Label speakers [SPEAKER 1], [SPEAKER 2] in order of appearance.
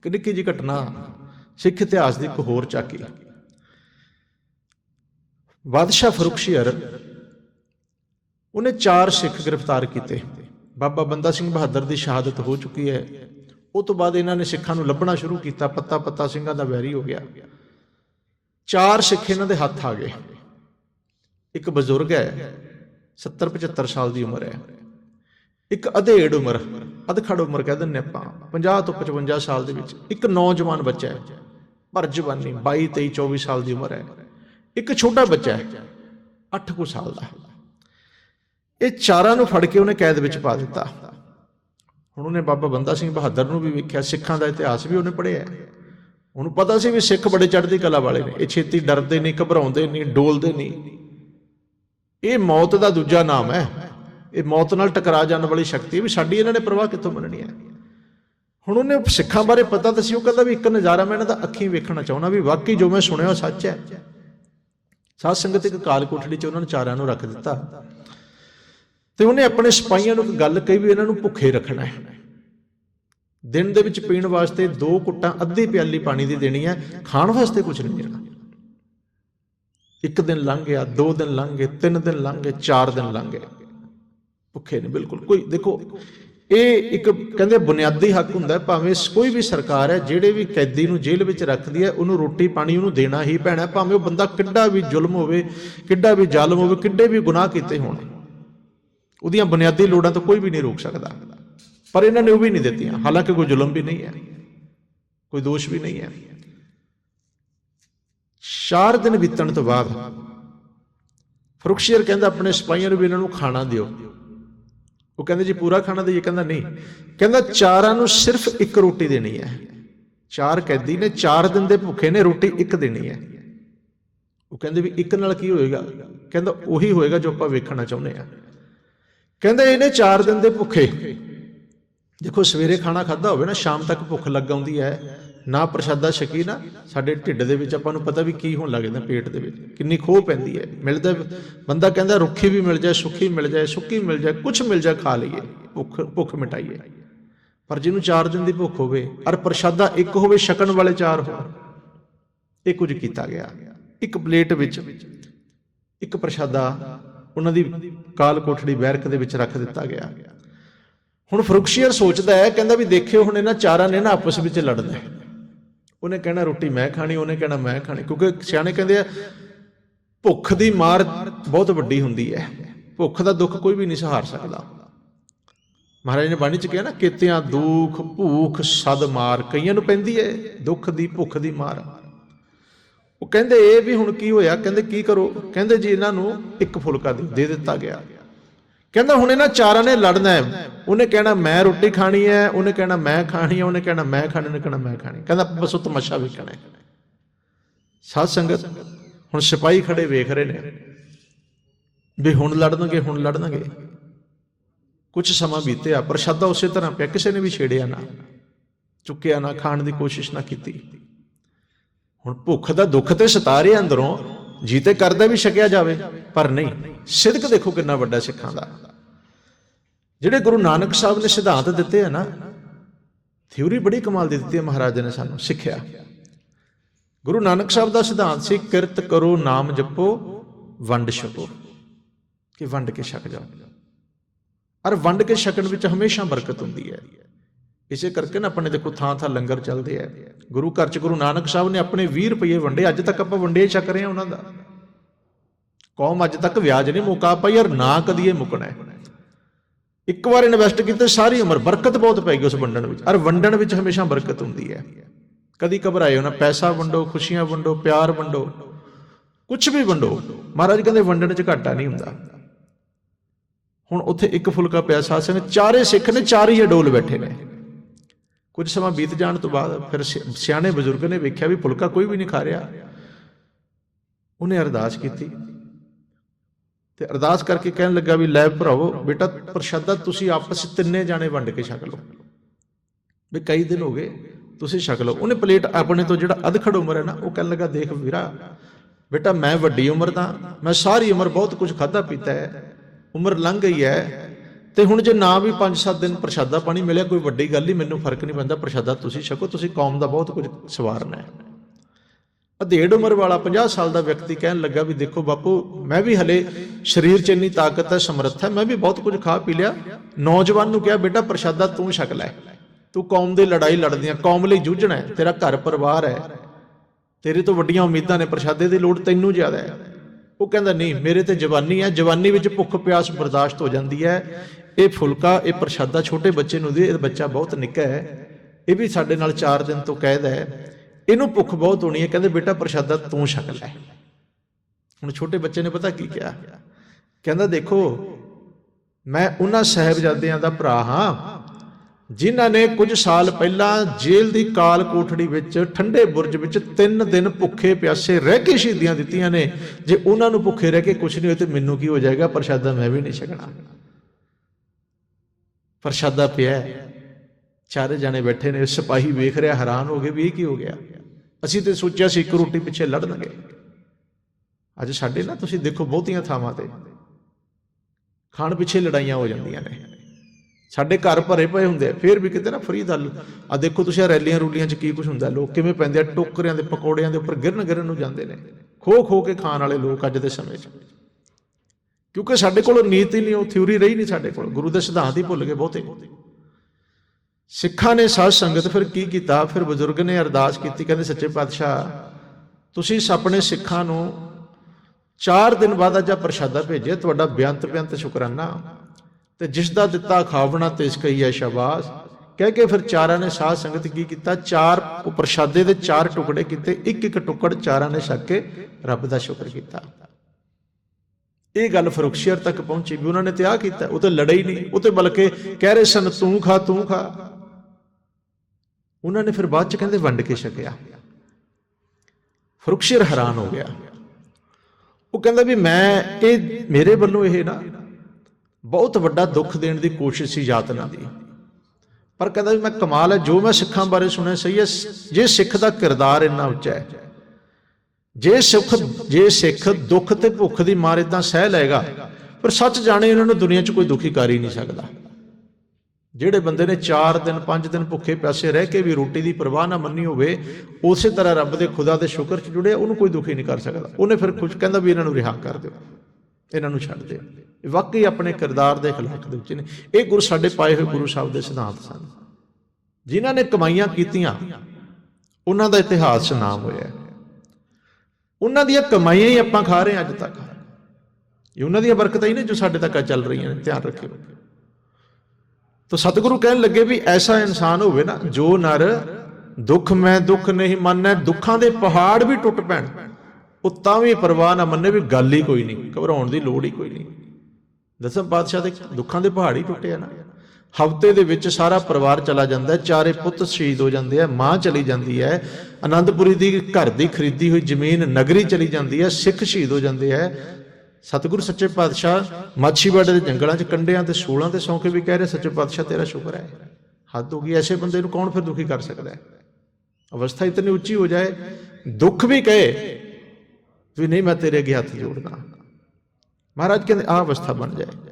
[SPEAKER 1] ਇੱਕ ਨਿੱਕੀ ਜਿਹੀ ਘਟਨਾ ਸਿੱਖ ਇਤਿਹਾਸ ਦੀ ਇੱਕ ਹੋਰ ਚਾਕੀ ਬਾਦਸ਼ਾਹ ਫਰੁਖਸ਼ੀਰ ਉਹਨੇ ਚਾਰ ਸਿੱਖ ਗ੍ਰਿਫਤਾਰ ਕੀਤੇ। ਬਾਬਾ ਬੰਦਾ ਸਿੰਘ ਬਹਾਦਰ ਦੀ ਸ਼ਹਾਦਤ ਹੋ ਚੁੱਕੀ ਹੈ। ਉਹ ਤੋਂ ਬਾਅਦ ਇਹਨਾਂ ਨੇ ਸਿੱਖਾਂ ਨੂੰ ਲੱਭਣਾ ਸ਼ੁਰੂ ਕੀਤਾ। ਪੱਤਾ ਪੱਤਾ ਸਿੰਘਾਂ ਦਾ ਵੈਰੀ ਹੋ ਗਿਆ। ਚਾਰ ਸਿੱਖ ਇਹਨਾਂ ਦੇ ਹੱਥ ਆ ਗਏ। ਇੱਕ ਬਜ਼ੁਰਗ ਹੈ 70 75 ਸਾਲ ਦੀ ਉਮਰ ਹੈ। ਇੱਕ ਅਧੇੜ ਉਮਰ, ਅਧਖੜ ਉਮਰ ਕਹਿ ਦਿੰਦੇ ਆਪਾਂ 50 ਤੋਂ 55 ਸਾਲ ਦੇ ਵਿੱਚ ਇੱਕ ਨੌਜਵਾਨ ਬੱਚਾ ਹੈ, ਪਰ ਜਵਾਨੀ 22 23 24 ਸਾਲ ਦੀ ਉਮਰ ਹੈ। ਇੱਕ ਛੋਟਾ ਬੱਚਾ ਹੈ 8 ਕੁ ਸਾਲ ਦਾ। ਇਹ ਚਾਰਾਂ ਨੂੰ ਫੜ ਕੇ ਉਹਨੇ ਕੈਦ ਵਿੱਚ ਪਾ ਦਿੱਤਾ। ਹੁਣ ਉਹਨੇ ਬਾਬਾ ਬੰਦਾ ਸਿੰਘ ਬਹਾਦਰ ਨੂੰ ਵੀ ਵੇਖਿਆ, ਸਿੱਖਾਂ ਦਾ ਇਤਿਹਾਸ ਵੀ ਉਹਨੇ ਪੜ੍ਹਿਆ ਉਹਨੂੰ ਪਤਾ ਸੀ ਵੀ ਸਿੱਖ ਬੜੇ ਚੜ੍ਹਦੀ ਕਲਾ ਵਾਲੇ ਨੇ, ਇਹ ਛੇਤੀ ਡਰਦੇ ਨਹੀਂ, ਘਬਰਾਉਂਦੇ ਨਹੀਂ, ਡੋਲਦੇ ਨਹੀਂ। ਇਹ ਮੌਤ ਦਾ ਦੂਜਾ ਨਾਮ ਹੈ। ਇਹ ਮੌਤ ਨਾਲ ਟਕਰਾ ਜਾਣ ਵਾਲੀ ਸ਼ਕਤੀ ਹੈ ਵੀ ਸਾਡੀ ਇਹਨਾਂ ਨੇ ਪ੍ਰਵਾਹ ਕਿੱਥੋਂ ਮੰਨਣੀ ਹੈ? ਹੁਣ ਉਹਨੇ ਸਿੱਖਾਂ ਬਾਰੇ ਪਤਾ ਤਾਂ ਸੀ ਉਹ ਕਹਿੰਦਾ ਵੀ ਇੱਕ ਨਜ਼ਾਰਾ ਮੈਂ ਇਹਨਾਂ ਦਾ ਅੱਖੀਂ ਵੇਖਣਾ ਚਾਹੁੰਦਾ ਵੀ ਵਾਕਈ ਜੋ ਮੈਂ ਸੁਣਿਆ ਉਹ ਸੱਚ ਹੈ। ਸਾਧ ਸੰਗਤ ਇੱਕ ਕਾਲ ਕੋਠੜੀ 'ਚ ਉਹਨਾਂ ਨੂੰ ਚਾਰਿਆਂ ਨੂੰ ਰੱਖ ਦਿੱਤਾ। ਤੇ ਉਹਨੇ ਆਪਣੇ ਸਿਪਾਹੀਆਂ ਨੂੰ ਇੱਕ ਗੱਲ ਕਹੀ ਵੀ ਇਹਨਾਂ ਨੂੰ ਭੁੱਖੇ ਰੱਖਣਾ ਹੈ। ਦਿਨ ਦੇ ਵਿੱਚ ਪੀਣ ਵਾਸਤੇ ਦੋ ਕੁੱਟਾਂ ਅੱਧੀ ਪਿਆਲੀ ਪਾਣੀ ਦੀ ਦੇਣੀ ਹੈ, ਖਾਣ ਵਾਸਤੇ ਕੁਝ ਨਹੀਂ ਦੇਣਾ ਇੱਕ ਦਿਨ ਲੰਘ ਗਿਆ, ਦੋ ਦਿਨ ਲੰਘ ਗਏ, ਤਿੰਨ ਦਿਨ ਲੰਘ ਗਏ, ਚਾਰ ਦਿਨ ਲੰਘ ਗਏ। ਭੁੱਖੇ ਨੇ, ਬਿਲਕੁਲ। ਕੋਈ ਦੇਖੋ, ਇਹ ਇੱਕ ਕਹਿੰਦੇ ਬੁਨਿਆਦੀ ਹੱਕ ਹੁੰਦਾ ਭਾਵੇਂ ਕੋਈ ਵੀ ਸਰਕਾਰ ਹੈ, ਜਿਹੜੇ ਵੀ ਕੈਦੀ ਨੂੰ ਜੇਲ੍ਹ ਵਿੱਚ ਰੱਖਦੀ ਹੈ, ਉਹਨੂੰ ਰੋਟੀ ਪਾਣੀ ਉਹਨੂੰ ਦੇਣਾ ਹੀ ਪੈਣਾ ਭਾਵੇਂ ਉਹ ਬੰਦਾ ਕਿੱਡਾ ਵੀ ਜ਼ੁਲਮ ਹੋਵੇ, ਕਿੱਡਾ ਵੀ ਜ਼ਾਲਮ ਹੋਵੇ, ਕਿੱਡੇ ਵੀ ਗੁਨਾਹ ਕੀਤੇ ਹੋਣ। ਉਹਦੀਆਂ ਬੁਨਿਆਦੀ ਲੋੜਾਂ ਤੋਂ ਕੋਈ ਵੀ ਨਹੀਂ ਰੋਕ ਸਕਦਾ। ਪਰ ਇਹਨਾਂ ਨੇ ਉਹ ਵੀ ਨਹੀਂ ਦਿੱਤੀਆਂ। ਹਾਲਾਂਕਿ ਕੋਈ ਜ਼ੁਲਮ ਵੀ ਨਹੀਂ ਹੈ, ਕੋਈ ਦੋਸ਼ ਵੀ ਨਹੀਂ ਹੈ। ਚਾਰ ਦਿਨ ਬੀਤਣ ਤੋਂ ਬਾਅਦ ਫਰੁਖਸ਼ੀਰ ਕਹਿੰਦਾ, ਆਪਣੇ ਸਿਪਾਹੀਆਂ ਨੂੰ ਵੀ ਇਹਨਾਂ ਨੂੰ ਖਾਣਾ ਦਿਓ। ਉਹ ਕਹਿੰਦੇ ਜੀ ਪੂਰਾ ਖਾਣਾ ਦੇਈਏ, ਕਹਿੰਦਾ ਨਹੀਂ। ਕਹਿੰਦਾ ਚਾਰਾਂ ਨੂੰ ਸਿਰਫ ਇੱਕ ਰੋਟੀ ਦੇਣੀ ਹੈ। ਚਾਰ ਕੈਦੀ ਨੇ, ਚਾਰ ਦਿਨ ਦੇ ਭੁੱਖੇ ਨੇ, ਰੋਟੀ ਇੱਕ ਦੇਣੀ ਹੈ। ਉਹ ਕਹਿੰਦੇ ਵੀ ਇੱਕ ਨਾਲ ਕੀ ਹੋਏਗਾ? ਕਹਿੰਦਾ ਉਹੀ ਹੋਏਗਾ ਜੋ ਆਪਾਂ ਵੇਖਣਾ ਚਾਹੁੰਦੇ ਆ ਕਹਿੰਦੇ ਇਹਨੇ ਚਾਰ ਦਿਨ ਦੇ ਭੁੱਖੇ। ਦੇਖੋ ਸਵੇਰੇ ਖਾਣਾ ਖਾਦਾ ਹੋਵੇ ਨਾ, ਸ਼ਾਮ ਤੱਕ ਭੁੱਖ ਲੱਗ ਆਉਂਦੀ ਹੈ। ਨਾ ਪ੍ਰਸ਼ਾਦਾ ਛਕੀ ਨਾ, ਸਾਡੇ ਢਿੱਡ ਦੇ ਵਿੱਚ ਆਪਾਂ ਨੂੰ ਪਤਾ ਵੀ ਕੀ ਹੋਣ ਲੱਗਦਾ ਪੇਟ ਦੇ ਵਿੱਚ। ਕਿੰਨੀ ਖੋਹ ਪੈਂਦੀ ਹੈ। ਮਿਲਦਾ ਬੰਦਾ ਕਹਿੰਦਾ ਰੁੱਖੀ ਵੀ ਮਿਲ ਜਾਏ, ਸੁੱਖੀ ਮਿਲ ਜਾਏ, ਸੁੱਕੀ ਮਿਲ ਜਾਏ ਕੁਝ ਮਿਲ ਜਾਏ ਖਾ ਲਈਏ। ਭੁੱਖ ਭੁੱਖ ਮਿਟਾਈਏ। ਪਰ ਜਿਹਨੂੰ 4 ਦਿਨ ਦੀ ਭੁੱਖ ਹੋਵੇ, ਅਰ ਪ੍ਰਸ਼ਾਦਾ ਇੱਕ ਹੋਵੇ, ਛਕਣ ਵਾਲੇ ਚਾਰ ਹੋਣ, ਇਹ ਕੁਝ ਕੀਤਾ ਗਿਆ। ਇੱਕ ਪਲੇਟ ਵਿੱਚ ਇੱਕ ਪ੍ਰਸ਼ਾਦਾ ਉਹਨਾਂ ਦੀ ਕਾਲ ਕੋਠੜੀ ਬੈਰਕ ਦੇ ਵਿੱਚ ਰੱਖ ਦਿੱਤਾ ਗਿਆ। ਹੁਣ ਫਰੁਖਸ਼ੀਅਰ ਸੋਚਦਾ ਹੈ, ਕਹਿੰਦਾ ਵੀ ਦੇਖਿਓ ਹੁਣ ਇਹਨਾਂ ਚਾਰਾਂ ਨੇ ਨਾ ਆਪਸ ਵਿੱਚ ਲੜਨਾ ਹੈ। ਉਹਨੇ ਕਹਿਣਾ ਰੋਟੀ ਮੈਂ ਖਾਣੀ, ਉਹਨੇ ਕਹਿਣਾ ਮੈਂ ਖਾਣੀ। ਕਿਉਂਕਿ ਸਿਆਣੇ ਕਹਿੰਦੇ ਆ, ਭੁੱਖ ਦੀ ਮਾਰ ਬਹੁਤ ਵੱਡੀ ਹੁੰਦੀ ਹੈ। ਭੁੱਖ ਦਾ ਦੁੱਖ ਕੋਈ ਵੀ ਨਹੀਂ ਸਹਾਰ ਸਕਦਾ। ਮਹਾਰਾਜ ਨੇ ਬਾਣੀ ਚ ਕਿਹਾ ਨਾ, ਕਿਤਿਆਂ ਦੁੱਖ, ਭੂਖ, ਸਦ ਮਾਰ, ਕਈਆਂ ਨੂੰ ਪੈਂਦੀ ਹੈ ਦੁੱਖ ਦੀ, ਭੁੱਖ ਦੀ ਮਾਰ। ਉਹ ਕਹਿੰਦੇ, ਇਹ ਵੀ ਹੁਣ ਕੀ ਹੋਇਆ? ਕਹਿੰਦੇ, ਕੀ ਕਰੋ? ਕਹਿੰਦੇ ਜੀ, ਇਹਨਾਂ ਨੂੰ ਇੱਕ ਫੁਲਕਾ ਦੇ ਦੇ ਦਿੱਤਾ ਗਿਆ। ਕਹਿੰਦਾ ਹੁਣ ਇਹਨਾਂ ਚਾਰਾਂ ਨੇ ਲੜਨਾ ਹੈ। ਉਹਨੇ ਕਹਿਣਾ, ਮੈਂ ਰੋਟੀ ਖਾਣੀ ਹੈ। ਉਹਨੇ ਕਹਿਣਾ, ਮੈਂ ਖਾਣੀ ਹੈ। ਉਹਨੇ ਕਹਿਣਾ, ਮੈਂ ਖਾਣੀ ਉਹਨੇ ਕਹਿਣਾ, ਮੈਂ ਖਾਣੀ ਕਹਿੰਦਾ, ਬਸ ਉਹ ਤਮਾਸ਼ਾ ਵੇਖਣਾ ਹੈ ਸਾਧ ਸੰਗਤ, ਹੁਣ ਸਿਪਾਹੀ ਖੜੇ ਵੇਖ ਰਹੇ ਨੇ ਵੀ ਹੁਣ ਲੜਨਗੇ ਹੁਣ ਲੜਨਗੇ। ਕੁਝ ਸਮਾਂ ਬੀਤਿਆ, ਪ੍ਰਸ਼ਾਦਾ ਉਸੇ ਤਰ੍ਹਾਂ ਪਿਆ, ਕਿਸੇ ਨੇ ਵੀ ਛੇੜਿਆ ਨਾ, ਚੁੱਕਿਆ ਨਾ, ਖਾਣ ਦੀ ਕੋਸ਼ਿਸ਼ ਨਾ ਕੀਤੀ। ਹੁਣ ਭੁੱਖ ਦਾ ਦੁੱਖ ਤੇ ਸਤਾ ਰਿਹਾ ਅੰਦਰੋਂ ਜੀ ਤੇ ਕਰਦਾ ਵੀ ਛਕਿਆ ਜਾਵੇ, ਪਰ ਨਹੀਂ। ਸਿਦਕ ਦੇਖੋ ਕਿੰਨਾ ਵੱਡਾ ਸਿੱਖਾਂ ਦਾ। ਜਿਹੜੇ ਗੁਰੂ ਨਾਨਕ ਸਾਹਿਬ ਨੇ ਸਿਧਾਂਤ ਦਿੱਤੇ ਆ ਨਾ ਥਿਉਰੀ ਬੜੀ ਕਮਾਲ ਦੀ ਦਿੱਤੀ ਹੈ ਮਹਾਰਾਜ ਨੇ ਸਾਨੂੰ, ਸਿੱਖਿਆ। ਗੁਰੂ ਨਾਨਕ ਸਾਹਿਬ ਦਾ ਸਿਧਾਂਤ ਸੀ, ਕਿਰਤ ਕਰੋ, ਨਾਮ ਜਪੋ, ਵੰਡ ਛਕੋ। ਕਿ ਵੰਡ ਕੇ ਛਕ ਜਾਓ। ਅਰ ਵੰਡ ਕੇ ਛਕਣ ਵਿੱਚ ਹਮੇਸ਼ਾ ਬਰਕਤ ਹੁੰਦੀ ਹੈ। ਇਸੇ ਕਰਕੇ ਨਾ ਆਪਣੇ ਦੇਖੋ ਥਾਂ ਥਾਂ ਲੰਗਰ ਚੱਲਦੇ ਆ। ਗੁਰੂ ਘਰ ਚ ਗੁਰੂ ਨਾਨਕ ਸਾਹਿਬ ਨੇ ਆਪਣੇ 20 ਰੁਪਏ ਵੰਡੇ, ਅੱਜ ਤੱਕ ਆਪਾਂ ਵੰਡੇ ਹੀ ਛਕ ਰਹੇ ਆ ਉਹਨਾਂ ਦਾ। ਕੌਮ ਅੱਜ ਤੱਕ ਵਿਆਜ ਨਹੀਂ ਮੁਕਾ ਪਾਈ ਔਰ ਨਾ ਕਦੀ ਇਹ ਮੁਕਣਾ ਇੱਕ ਵਾਰ ਇਨਵੈਸਟ ਕੀਤੇ ਸਾਰੀ ਉਮਰ ਬਰਕਤ ਬਹੁਤ ਪੈ ਗਈ ਉਸ ਵੰਡਣ ਵਿੱਚ। ਔਰ ਵੰਡਣ ਵਿੱਚ ਹਮੇਸ਼ਾ ਬਰਕਤ ਹੁੰਦੀ ਹੈ। ਕਦੀ ਘਬਰਾਇਓ ਨਾ, ਪੈਸਾ ਵੰਡੋ, ਖੁਸ਼ੀਆਂ ਵੰਡੋ, ਪਿਆਰ ਵੰਡੋ ਕੁਝ ਵੀ ਵੰਡੋ, ਮਹਾਰਾਜ ਕਹਿੰਦੇ ਵੰਡਣ 'ਚ ਘਾਟਾ ਨਹੀਂ ਹੁੰਦਾ। ਹੁਣ ਉੱਥੇ ਇੱਕ ਫੁਲਕਾ ਪਿਆ ਸਾਧ ਸੰਗਤ, ਚਾਰੇ ਸਿੱਖ ਨੇ ਚਾਰ ਹੀ ਅਡੋਲ ਬੈਠੇ ਨੇ। ਕੁਝ ਸਮਾਂ ਬੀਤ ਜਾਣ ਤੋਂ ਬਾਅਦ ਫਿਰ ਸਿਆਣੇ ਬਜ਼ੁਰਗ ਨੇ ਵੇਖਿਆ ਵੀ ਫੁਲਕਾ ਕੋਈ ਵੀ ਨਹੀਂ ਖਾ ਰਿਹਾ। ਉਹਨੇ ਅਰਦਾਸ ਕੀਤੀ। ਤੇ ਅਰਦਾਸ ਕਰਕੇ ਕਹਿਣ ਲੱਗਾ ਵੀ ਲੈ ਭਰਾਵੋ, ਬੇਟਾ ਪ੍ਰਸ਼ਾਦਾ ਤੁਸੀਂ ਆਪਸ 'ਚ ਤਿੰਨੇ ਜਾਣੇ ਵੰਡ ਕੇ ਛਕ ਲਓ। ਵੀ ਕਈ ਦਿਨ ਹੋ ਗਏ, ਤੁਸੀਂ ਛਕ ਲਓ। ਉਹਨੇ ਪਲੇਟ ਆਪਣੇ ਤੋਂ ਜਿਹੜਾ ਅਧਖੜ ਉਮਰ ਹੈ ਨਾ, ਉਹ ਕਹਿਣ ਲੱਗਾ, ਦੇਖ ਵੀਰਾ, ਬੇਟਾ ਮੈਂ ਵੱਡੀ ਉਮਰ ਦਾ, ਮੈਂ ਸਾਰੀ ਉਮਰ ਬਹੁਤ ਕੁਝ ਖਾਦਾ ਪੀਤਾ ਹੈ, ਉਮਰ ਲੰਘ ਗਈ ਹੈ ਤੇ ਹੁਣ ਜੇ ਨਾ ਵੀ 5-7 ਦਿਨ ਪ੍ਰਸ਼ਾਦਾ ਪਾਣੀ ਮਿਲਿਆ, ਕੋਈ ਵੱਡੀ ਗੱਲ ਨਹੀਂ ਮੈਨੂੰ ਫ਼ਰਕ ਨਹੀਂ ਪੈਂਦਾ, ਪ੍ਰਸ਼ਾਦਾ ਤੁਸੀਂ ਛਕੋ, ਤੁਸੀਂ ਕੌਮ ਦਾ ਬਹੁਤ ਕੁਝ ਸਵਾਰਨਾ ਹੈ। ਅਧੇੜ ਉਮਰ ਵਾਲਾ 50 ਸਾਲ ਦਾ ਵਿਅਕਤੀ ਕਹਿਣ ਲੱਗਾ ਵੀ ਦੇਖੋ ਬਾਪੂ, ਮੈਂ ਵੀ ਹਲੇ ਸਰੀਰ 'ਚ ਇੰਨੀ ਤਾਕਤ ਹੈ, ਸਮਰੱਥ ਹੈ, ਮੈਂ ਵੀ ਬਹੁਤ ਕੁਝ ਖਾ ਪੀ ਲਿਆ। ਨੌਜਵਾਨ ਨੂੰ ਕਿਹਾ, ਬੇਟਾ ਪ੍ਰਸ਼ਾਦਾ ਤੂੰ ਛਕ ਲੈ। ਤੂੰ ਕੌਮ ਦੀ ਲੜਾਈ ਲੜਦੀਆਂ, ਕੌਮ ਲਈ ਜੂਝਣਾ ਹੈ, ਤੇਰਾ ਘਰ ਪਰਿਵਾਰ ਹੈ। ਤੇਰੇ ਤੋਂ ਵੱਡੀਆਂ ਉਮੀਦਾਂ ਨੇ, ਪ੍ਰਸ਼ਾਦੇ ਦੀ ਲੋੜ ਤੈਨੂੰ ਜ਼ਿਆਦਾ ਹੈ। ਉਹ ਕਹਿੰਦਾ, ਨਹੀਂ, ਮੇਰੇ ਤੇ ਜਵਾਨੀ ਹੈ, ਜਵਾਨੀ ਵਿੱਚ ਭੁੱਖ ਪਿਆਸ ਬਰਦਾਸ਼ਤ ਹੋ ਜਾਂਦੀ ਹੈ। ਇਹ ਫੁਲਕਾ, ਇਹ ਪ੍ਰਸ਼ਾਦਾ ਛੋਟੇ ਬੱਚੇ ਨੂੰ ਦੇ, ਇਹ ਬੱਚਾ ਬਹੁਤ ਨਿੱਕਾ ਹੈ। ਇਹ ਵੀ ਸਾਡੇ ਨਾਲ 4 ਦਿਨ ਤੋਂ ਕੈਦ ਹੈ। ਇਹਨੂੰ ਭੁੱਖ ਬਹੁਤ ਹੋਣੀ ਹੈ। ਕਹਿੰਦੇ, ਬੇਟਾ, ਪ੍ਰਸ਼ਾਦਾ ਤੂੰ ਛਕ ਲੈ। ਹੁਣ ਛੋਟੇ ਬੱਚੇ ਨੇ ਪਤਾ ਕੀ ਕਿਹਾ? ਕਹਿੰਦਾ, ਦੇਖੋ, ਮੈਂ ਉਹਨਾਂ ਸਾਹਿਬਜ਼ਾਦਿਆਂ ਦਾ ਭਰਾ ਹਾਂ, ਜਿਨ੍ਹਾਂ ਨੇ ਕੁਝ ਸਾਲ ਪਹਿਲਾਂ ਜੇਲ੍ਹ ਦੀ ਕਾਲ ਕੋਠੜੀ ਵਿੱਚ, ਠੰਡੇ ਬੁਰਜ ਵਿੱਚ 3 ਦਿਨ ਭੁੱਖੇ ਪਿਆਸੇ ਰਹਿ ਕੇ ਸ਼ਹੀਦੀਆਂ ਦਿੱਤੀਆਂ ਨੇ। ਜੇ ਉਹਨਾਂ ਨੂੰ ਭੁੱਖੇ ਰਹਿ ਕੇ ਕੁਝ ਨਹੀਂ ਹੋਏ ਤੇ ਮੈਨੂੰ ਕੀ ਹੋ ਜਾਏਗਾ? ਪ੍ਰਸ਼ਾਦਾ ਮੈਂ ਵੀ ਨਹੀਂ ਛਕਣਾ। ਪ੍ਰਸ਼ਾਦਾ ਪਿਆ ਚਾਰੇ ਜਾਣੇ ਬੈਠੇ ਨੇ, ਸਿਪਾਹੀ ਵੇਖ ਰਿਹਾ, ਹੈਰਾਨ ਹੋ ਗਏ ਵੀ ਇਹ ਕੀ ਹੋ ਗਿਆ। ਅਸੀਂ ਤੇ ਸੋਚਿਆ ਸੀ ਇੱਕ ਰੋਟੀ ਪਿੱਛੇ ਲੜਨਗੇ ਅੱਜ ਸਾਡੇ ਨਾ ਤੁਸੀਂ ਦੇਖੋ ਬਹੁਤੀਆਂ ਥਾਵਾਂ ਤੇ ਖਾਣ ਪਿੱਛੇ ਲੜਾਈਆਂ ਹੋ ਜਾਂਦੀਆਂ ਨੇ। ਸਾਡੇ ਘਰ ਭਰੇ ਪਏ ਹੁੰਦੇ ਆ, ਫੇਰ ਵੀ ਕਿਤੇ ਨਾ ਫਰੀ ਦਲ। ਆ ਦੇਖੋ ਤੁਸੀਂ ਰੈਲੀਆਂ ਰੂਲੀਆਂ 'ਚ ਕੀ ਕੁਝ ਹੁੰਦਾ, ਲੋਕ ਕਿਵੇਂ ਪੈਂਦੇ ਆ, ਟੋਕਰਿਆਂ ਦੇ ਪਕੌੜਿਆਂ ਦੇ ਉੱਪਰ ਗਿਰਨ ਗਿਰਨ ਨੂੰ ਜਾਂਦੇ ਨੇ। ਖੋ ਖੋ ਕੇ ਖਾਣ ਵਾਲੇ ਲੋਕ ਅੱਜ ਦੇ ਸਮੇਂ 'ਚ। ਕਿਉਂਕਿ ਸਾਡੇ ਕੋਲ ਨੀਤ ਹੀ ਨਹੀਂ, ਉਹ ਥਿਊਰੀ ਰਹੀ ਨਹੀਂ ਸਾਡੇ ਕੋਲ। ਗੁਰੂ ਦੇ ਸਿਧਾਂਤ ਹੀ ਭੁੱਲ ਗਏ ਬਹੁਤੇ। ਸਿੱਖਾਂ ਨੇ ਸਾਧ ਸੰਗਤ ਫਿਰ ਕੀ ਕੀਤਾ? ਫਿਰ ਬਜ਼ੁਰਗ ਨੇ ਅਰਦਾਸ ਕੀਤੀ, ਕਹਿੰਦੇ ਸੱਚੇ ਪਾਤਸ਼ਾਹ, ਤੁਸੀਂ ਆਪਣੇ ਸਿੱਖਾਂ ਨੂੰ 4 ਦਿਨ ਬਾਅਦ ਅੱਜ ਆਹ ਪ੍ਰਸ਼ਾਦਾ ਭੇਜਿਆ, ਤੁਹਾਡਾ ਬੇਅੰਤ ਬੇਅੰਤ ਸ਼ੁਕਰਾਨਾ। ਤੇ ਜਿਸ ਦਾ ਦਿੱਤਾ ਖਾਵਣਾ ਤਿਸ ਕਈ ਹੈ ਸ਼ਾਬਾਸ਼। ਕਹਿ ਕੇ ਫਿਰ ਚਾਰਾਂ ਨੇ ਸਾਧ ਸੰਗਤ ਕੀ ਕੀਤਾ? ਚਾਰ ਪ੍ਰਸ਼ਾਦੇ ਦੇ ਚਾਰ ਟੁਕੜੇ ਕੀਤੇ ਇੱਕ ਇੱਕ ਟੁਕੜ ਚਾਰਾਂ ਨੇ ਛੱਕ ਕੇ ਰੱਬ ਦਾ ਸ਼ੁਕਰ ਕੀਤਾ। ਇਹ ਗੱਲ ਫਰੁਖਸ਼ੀਅਰ ਤੱਕ ਪਹੁੰਚੀ ਵੀ ਉਹਨਾਂ ਨੇ ਤੇ ਆ ਕੀਤਾ, ਉਹ ਤੇ ਲੜੇ ਹੀ ਨਹੀਂ, ਉਹ ਤੇ ਬਲਕਿ ਕਹਿ ਰਹੇ ਸਨ, ਤੂੰ ਖਾ ਤੂੰ ਖਾ। ਉਹਨਾਂ ਨੇ ਫਿਰ ਬਾਅਦ ਚ ਕਹਿੰਦੇ, ਵੰਡ ਕੇ ਛਕਿਆ। ਫਰੁਖਸ਼ੀਅਰ ਹੈਰਾਨ ਹੋ ਗਿਆ। ਉਹ ਕਹਿੰਦਾ ਵੀ ਮੈਂ, ਇਹ ਮੇਰੇ ਵੱਲੋਂ ਇਹ ਨਾ ਬਹੁਤ ਵੱਡਾ ਦੁੱਖ ਦੇਣ ਦੀ ਕੋਸ਼ਿਸ਼ ਸੀ ਯਾਤਨਾ ਦੀ। ਪਰ ਕਹਿੰਦਾ ਵੀ ਮੈਂ ਕਮਾਲ ਹੈ, ਜੋ ਮੈਂ ਸਿੱਖਾਂ ਬਾਰੇ ਸੁਣਿਆ, ਸਹੀ ਹੈ, ਜੇ ਸਿੱਖ ਦਾ ਕਿਰਦਾਰ ਇੰਨਾ ਉੱਚਾ ਹੈ ਜੇ ਸੁਖ ਜੇ ਸਿੱਖ ਦੁੱਖ ਤੇ ਭੁੱਖ ਦੀ ਮਾਰ ਇਦਾਂ ਸਹਿ ਲਏਗਾ, ਪਰ ਸੱਚ ਜਾਣੇ ਇਹਨਾਂ ਨੂੰ ਦੁਨੀਆ 'ਚ ਕੋਈ ਦੁਖੀ ਕਰ ਹੀ ਨਹੀਂ ਸਕਦਾ। ਜਿਹੜੇ ਬੰਦੇ ਨੇ 4 ਦਿਨ 5 ਦਿਨ ਭੁੱਖੇ ਪਿਆਸੇ ਰਹਿ ਕੇ ਵੀ ਰੋਟੀ ਦੀ ਪਰਵਾਹ ਨਾ ਮੰਨੀ ਹੋਵੇ, ਉਸੇ ਤਰ੍ਹਾਂ ਰੱਬ ਦੇ ਖੁਦਾ ਦੇ ਸ਼ੁਕਰ 'ਚ ਜੁੜਿਆ ਉਹਨੂੰ ਕੋਈ ਦੁਖੀ ਨਹੀਂ ਕਰ ਸਕਦਾ। ਉਹਨੇ ਫਿਰ ਕੁਝ ਕਹਿੰਦਾ ਵੀ ਇਹਨਾਂ ਨੂੰ ਰਿਹਾ ਕਰ ਦਿਓ, ਇਹਨਾਂ ਨੂੰ ਛੱਡ ਦਿਓ। ਵਾਕਈ ਆਪਣੇ ਕਿਰਦਾਰ ਦੇ ਖਿਲਾਫ ਦੇ ਵਿੱਚ ਨੇ। ਇਹ ਗੁਰੂ ਸਾਡੇ ਪਾਏ ਹੋਏ ਗੁਰੂ ਸਾਹਿਬ ਦੇ ਸਿਧਾਂਤ ਸਨ। ਜਿਨ੍ਹਾਂ ਨੇ ਕਮਾਈਆਂ ਕੀਤੀਆਂ, ਉਹਨਾਂ ਦਾ ਇਤਿਹਾਸ 'ਚ ਨਾਮ ਹੋਇਆ ਉਹਨਾਂ ਦੀਆਂ ਕਮਾਈਆਂ ਹੀ ਆਪਾਂ ਖਾ ਰਹੇ ਹਾਂ ਅੱਜ ਤੱਕ। ਇਹ ਉਹਨਾਂ ਦੀਆਂ ਬਰਕਤਾਂ ਹੀ ਨੇ ਜੋ ਸਾਡੇ ਤੱਕ ਚੱਲ ਰਹੀਆਂ ਨੇ, ਧਿਆਨ ਰੱਖਿਓ। ਤਾਂ ਸਤਿਗੁਰੂ ਕਹਿਣ ਲੱਗੇ ਵੀ ਐਸਾ ਇਨਸਾਨ ਹੋਵੇ ਨਾ, ਜੋ ਨਰ ਦੁੱਖ ਮੈਂ ਦੁੱਖ ਨਹੀਂ ਮੰਨੈ, ਦੁੱਖਾਂ ਦੇ ਪਹਾੜ ਵੀ ਟੁੱਟ ਪੈਣ, ਉਹ ਤਾਂ ਵੀ ਪਰਵਾਹ ਨਾ ਮੰਨੇ ਵੀ ਗੱਲ ਹੀ ਕੋਈ ਨਹੀਂ, ਘਬਰਾਉਣ ਦੀ ਲੋੜ ਹੀ ਕੋਈ ਨਹੀਂ। ਦਸਮ ਪਾਤਸ਼ਾਹ ਦੇ ਦੁੱਖਾਂ ਦੇ ਪਹਾੜ ਹੀ ਟੁੱਟੇ ਆ ਨਾ। ਹਫ਼ਤੇ ਦੇ ਵਿੱਚ ਸਾਰਾ ਪਰਿਵਾਰ ਚਲਾ ਜਾਂਦਾ ਹੈ, ਚਾਰੇ ਪੁੱਤ ਸ਼ਹੀਦ ਹੋ ਜਾਂਦੇ ਆ ਮਾਂ ਚਲੀ ਜਾਂਦੀ ਹੈ ਆਨੰਦਪੁਰੀ ਦੀ ਘਰ ਦੀ ਖਰੀਦੀ ਹੋਈ ਜ਼ਮੀਨ ਨਗਰੀ ਚਲੀ ਜਾਂਦੀ ਹੈ, ਸਿੱਖ ਸ਼ਹੀਦ ਹੋ ਜਾਂਦੇ ਹੈ। ਸਤਿਗੁਰ ਸੱਚੇ ਪਾਤਸ਼ਾਹ ਮਾਛੀਵਾੜੇ ਦੇ ਜੰਗਲਾਂ 'ਚ, ਕੰਡਿਆਂ ਤੇ, ਸੂਲਾਂ ਤੇ ਸੌਂਕੇ ਵੀ ਕਹਿ ਰਹੇ, ਸੱਚੇ ਪਾਤਸ਼ਾਹ ਤੇਰਾ ਸ਼ੁਕਰ ਹੈ। ਹੱਦ ਹੋ ਗਈ, ਐਸੇ ਬੰਦੇ ਨੂੰ ਕੌਣ ਫਿਰ ਦੁਖੀ ਕਰ ਸਕਦਾ ਹੈ? ਅਵਸਥਾ ਇਤਨੀ ਉੱਚੀ ਹੋ ਜਾਏ, ਦੁੱਖ ਵੀ ਕਹੇ ਵੀ ਨਹੀਂ ਮੈਂ ਤੇਰੇ ਅੱਗੇ ਹੱਥ ਜੋੜਦਾ। ਮਹਾਰਾਜ ਕਹਿੰਦੇ, ਆਹ ਅਵਸਥਾ ਬਣ ਜਾਏ।